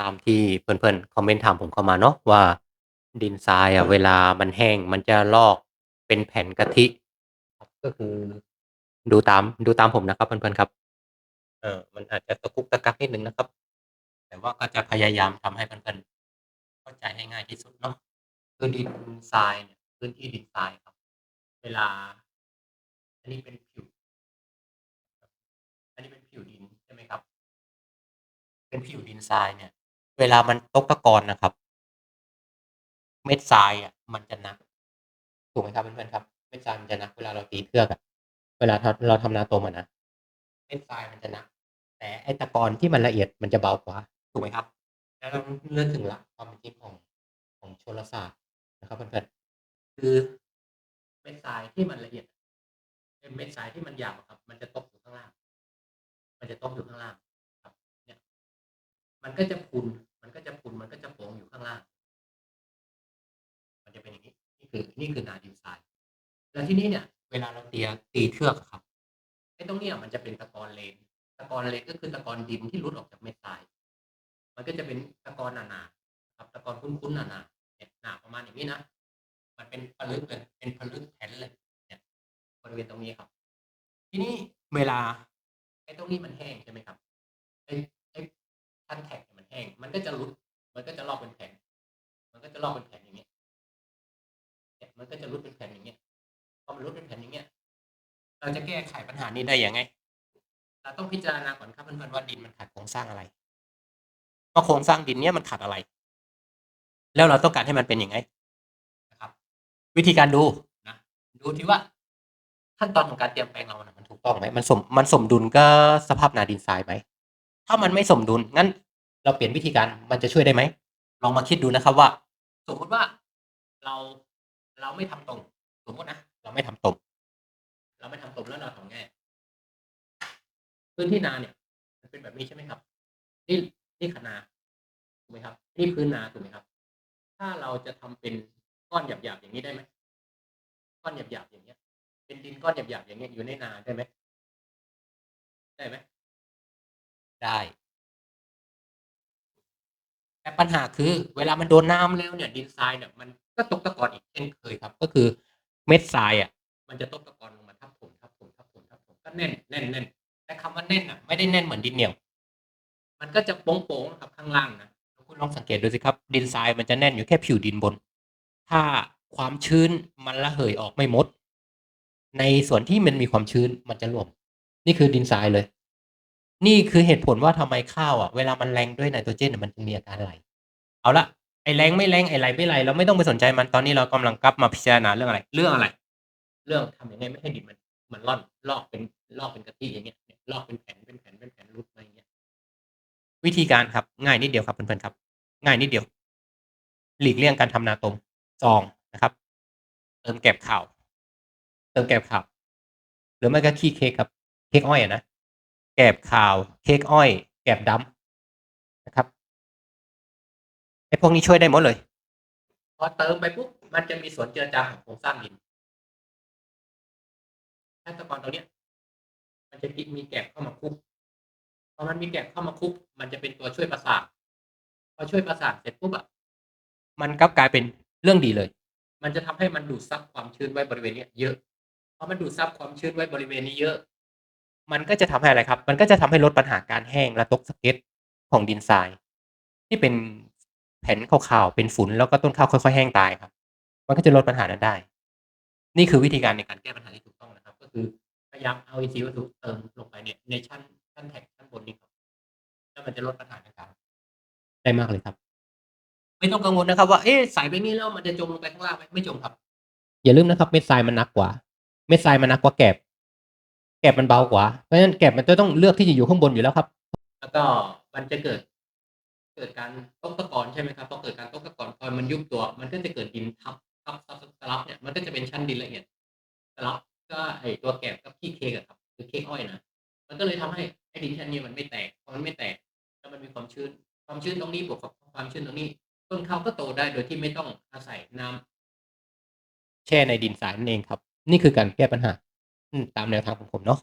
ตามที่เพื่อนๆคอมเมนต์ถามผมเข้ามาเนาะว่าดินทรายอะเวลามันแห้งมันจะลอกเป็นแผ่นกะทิครับก็คือดูตามดูตามผมนะครับเพื่อนๆครับ เอ่อมันอาจจะตะกุกตะกักนิดหนึ่งนะครับ แต่ว่าก็จะพยายามทำให้เพื่อนๆเข้าใจให้ง่ายที่สุดเนาะคือดินทรายเนี่ยพื้นที่ดินทรายครับ เวลา อันนี้เป็นผิว อันนี้เป็นผิวดินใช่ไหมครับ เป็นผิวดินทรายเนี่ย เวลามันตกตะกอนนะครับ เม็ดทรายอะ มันจะหนัก ถูกไหมครับเพื่อนๆครับ เม็ดทรายมันจะหนัก เวลาเราตีเทือกอะ เวลาเราเราทำนาโตมอะนะ เม็ดทรายมันจะหนัก แต่ไอตะกอนที่มันละเอียดมันจะเบากว่า ถูกไหมครับ แล้วเราเลือกถึงหลักความเป็นจริงของของชลศาสตร์นะครับเพื่อนๆ คือเม็ดทรายที่มันละเอียดเป็นเม็ดทรายที่มันหยาบครับ มันจะตกอยู่ข้างล่าง มันจะตกอยู่ข้างล่าง ครับ เนี่ย มันก็จะพุน มันก็จะพุนมันก็จะโป่งอยู่ข้างล่าง มันจะเป็นอย่างนี้ นี่คือ นี่คือนาดินทรายแล้วที่นี้เนี่ย เวลาเราเตียตีเทือกครับไอ้ตรงเนี้ยมันจะเป็นตะกอนเลน ตะกอนเลนก็คือตะกอนดินที่หลุดออกจากเม็ดทราย มันก็จะเป็นตะกอนหนาๆครับ ตะกอนคุ้นๆหนาๆเนี่ยหนาประมาณอย่างนี้นะ มันเป็นผลึกเลย เป็นผลึกแผ่นเลย เนี่ยบริเวณตรงนี้ครับ ทีนี้เวลาไอ้ตรงนี้มันแห้งใช่ไหมครับไอ้ไอ้ท่านแท็กเนี่ยมันแห้ง มันก็จะรุด มันก็จะลอกเป็นแผ่น มันก็จะลอกเป็นแผ่นอย่างเงี้ยเนี่ยมันก็จะรุดเป็นแผ่นอย่างเงี้ย พอมันรุดเป็นแผ่นอย่างเงี้ย เราจะแก้ไขปัญหานี้ได้ยังไง เราต้องพิจารณาก่อนครับเพื่อนๆว่าดินมันขาดโครงสร้างอะไรว่าโครงสร้างดินเนี้ยมันขาดอะไร แล้วเราต้องการให้มันเป็นยังไงนะครับ วิธีการดูนะ ดูที่ว่าขั้นตอนของการเตรียมแปลงเรานะมันถูกต้องไหมมันสมมันสมดุลกับสภาพนาดินทรายไหม ถ้ามันไม่สมดุลงั้น เราเปลี่ยนวิธีการมันจะช่วยได้ไหมลองมาคิดดูนะครับว่า สมมติว่าเราเราไม่ทำตรง สมมตินะเราไม่ทำตรงเราไม่ทำตรงแล้วเราทำไงพื้นที่นาเนี่ย มันเป็นแบบนี้ใช่ไหมครับ นี่นี่คนาถูกไหมครับ นี่พื้นนาถูกไหมครับ ถ้าเราจะทำเป็นก้อนหยาบๆอย่างนี้ได้ไหมก้อนหยาบๆอย่างเงี้ย เป็นดินก้อนหยาบๆอย่างเงี้ยอยู่ในนาได้ไหมได้ไหมได้ แต่ปัญหาคือเวลามันโดนน้ำแล้วเนี่ยดินทรายเนี่ยมันก็ตกตะกอนอีกเช่นเคยครับ ก็คือเม็ดทรายอะมันจะตกตะกอนลงมาทับถมทับถมทับถมทับถมก็แน่นแน่นแน่นแต่คำว่าแน่นอะไม่ได้แน่นเหมือนดินเหนียว มันก็จะโป่งๆนะครับข้างล่างนะคุณลองสังเกตดูสิครับ ดินทรายมันจะแน่นอยู่แค่ผิวดินบน ถ้าความชื้นมันระเหยออกไม่หมด ในส่วนที่มันมีความชื้นมันจะรวมนี่คือดินทรายเลย นี่คือเหตุผลว่าทำไมข้าวอะเวลามันแรงด้วยไนโตรเจนมันจึงมีอาการไหลเอาละไอแรงไม่แรงไอไหลไม่ไหลเราไม่ต้องไปสนใจมันตอนนี้เรากำลังกลับมาพิจารณาเรื่องอะไร เรื่องอะไร เรื่องทำยังไงไม่ให้ดินมันมันร่อนลอกเป็นลอกเป็นกะทิอย่างเงี้ยลอกเป็นแผ่นเป็นแผ่นเป็นแผ่นรุดมาอย่างเงี้ยวิธีการครับ ง่ายนิดเดียวครับเพื่อนๆครับ ง่ายนิดเดียว หลีกเลี่ยงการทำนาตมซองนะครับ เติมแกบข่าว เติมแกบข่าวหรือไม่ก็ขี้เค้กครับเค้กอ้อยอะนะ แกบข่าว เค้กอ้อย แกบดำนะครับไอ้พวกนี้ช่วยได้หมดเลย พอเติมไปปุ๊บมันจะมีส่วนเจือจางของโครงสร้างดินขั้นตอนตรงเนี้ย มันจะมีแกบเข้ามาคุกพอมันมีแกบเข้ามาคุก มันจะเป็นตัวช่วยประสานพอช่วยประสานเสร็จปุ๊บอะมันก็กลายเป็นเรื่องดีเลย มันจะทำให้มันดูดซับความชื้นไว้บริเวณนี้เยอะพอมันดูดซับความชื้นไว้บริเวณนี้เยอะ มันก็จะทำให้อะไรครับ มันก็จะทำให้ลดปัญหาการแห้งและตกสะเก็ดของดินทราย ที่เป็นแผ่นขาวๆเป็นฝุ่นแล้วก็ต้นข้าวค่อยๆแห้งตายครับ มันก็จะลดปัญหานั้นได้ นี่คือวิธีการในการแก้ปัญหาที่ถูกต้องนะครับ ก็คือพยายามเอาอินทรีย์วัตถุเติมลงไปเนี่ยในชั้นชั้นแท็กชั้นบนนี้ครับแล้วมันจะลดปัญหาต่างๆได้มากเลยครับ ไม่ต้องกังวลนะครับ ว่าเอ๊ะใส่ไปนี่แล้วมันจะจมลงไปข้างล่างไหมไม่จมครับ อย่าลืมนะครับ เม็ดทรายมันหนักกว่า เม็ดทรายมันหนักกว่าแกบ แกบมันเบากว่า เพราะฉะนั้นแกบมันจะต้องเลือกที่จะอยู่ข้างบนอยู่แล้วครับ แล้วก็มันจะเกิด เกิดการตกตะกอนใช่ไหมครับพอเกิดการตกตะกอนพอมันยุบตัว มันก็จะเกิดดินทับทับทับสลับเนี่ยมันก็จะเป็นชั้นดินละเอียดสลับก็ไอตัวแกบกับขี้เคกครับคือเค้กอ้อยนะมันก็เลยทำให้ไอดินชั้นนี้มันไม่แตกพอมันไม่แตกแล้วมันมีความชื้น ความชื้นตรงนี้บวกกับความชื้นตรงนี้ต้นข้าวก็โตได้โดยที่ไม่ต้องอาศัยน้ำแช่ในดินทรายนั่นเองครับ นี่คือการแก้ปัญหา อืม ตามแนวทางของผมเนาะ